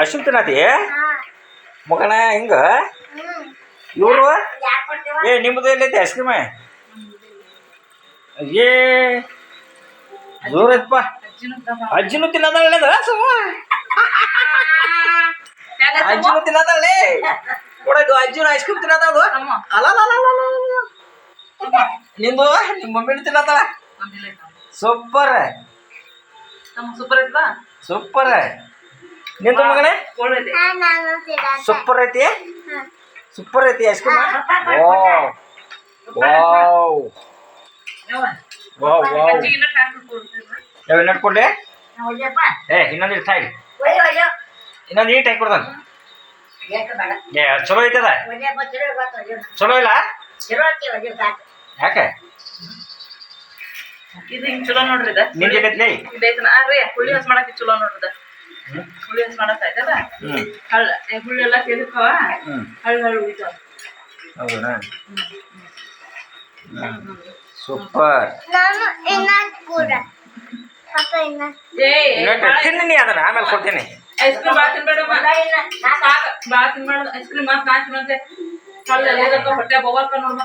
ಅಶ್ವಿನ್ ತಿನ್ನತಿ ಮಗನ ಹಿಂಗ? ಇವರು? ಏ ನಿಮ್ಮದು ಎಲ್ಲೈತಿ ಐಸ್ ಕ್ರೀಮ್ ಏ ಜೋರೈತಪ್ಪ ಅಜ್ಜಿನೂ ತಿನ್ನದಲ್ಲ ಸುಮ್ಮ ಅಜ್ಜಿನೂ ತಿನ್ನದಲ್ಲೇ ನೋಡದು ಅಜ್ಜಿನ ಐಸ್ ಕ್ರೀಮ್ ತಿನ್ನದ ಅಲ್ಲ ನಿಂದು? ನಿಮ್ಮ ಮಮ್ಮಿನೂ ತಿನ್ನದಳ ಸೂಪರ್. ಸೂಪರ್ ಐತ್ಲಾ? ಸೂಪರ್ ನಿಂತ ಮಗನೇ. ಒಳ್ಳೆ ಸೂಪರ್ ಐತಿ? ಸೂಪರ್ ಐತಿ ice cream wow wow wow wow ಯಾವ ನಡ್ಕೊಂಡೆ ಏ ಇನ್ನೊಂದು ಇರ್ತಾ ಹಾಕಿ. ಇನ್ನೊಂದು ಈಟ್ ಹಾಕಿ ಕೊಡ್ತಾನೆ. ಏ ಚಲೋ ಐತದ? ಚಲೋ ಇಲ್ಲ? ಯಾಕೆ? ಇದು ಹಿಂಗ್ ಚಲೋ ನೋಡ್ರಿ ಇದ. ನಿಂಗೆ ಹುಳಿ ಹಸ್ ಮಾಡಕ್ಕೆ ಚಲೋ ನೋಡ್ರಿ ಇದ. ಹುಳಿ ಹಸ್ ಮಾಡಕ್ ಆಯ್ತಲ್ಲ ಹ್ಞೂ ಹಳ್ಳ ಏ, ಹುಳಿ ಎಲ್ಲ ತೆಗೆದುಕವ ಹ್ಞೂ ಹಳ್ಳ ಹಳ್ಳ ಉಳಿತಾವ ಹೌದಾ ಸೂಪರ್. ನಾನು ಇನ್ನೊಂದು ಕೂಡ. ಪಪ್ಪ ಇನ್ನೊಂದು. ಏ ಇನ್ನೊಂದು ತಿನ್ನಿ ಅದನ್ನ ಆಮೇಲೆ ಕೊಡ್ತೀನಿ. ಐಸ್ ಕ್ರೀಮ್ ಬಾ ತಿನ್ಬೇಡಮ್ಮ ಸಾಕ್ ಬಾ ತಿನ್ಬೇಡ ಐಸ್ ಕ್ರೀಮ್ ತಿನ್ನಂತೆ ಹಳ್ಳ ಎಲ್ಲ ಹೊಟ್ಟೆ ಬೋಗಲ್ಕ ನೋಡ್ಮ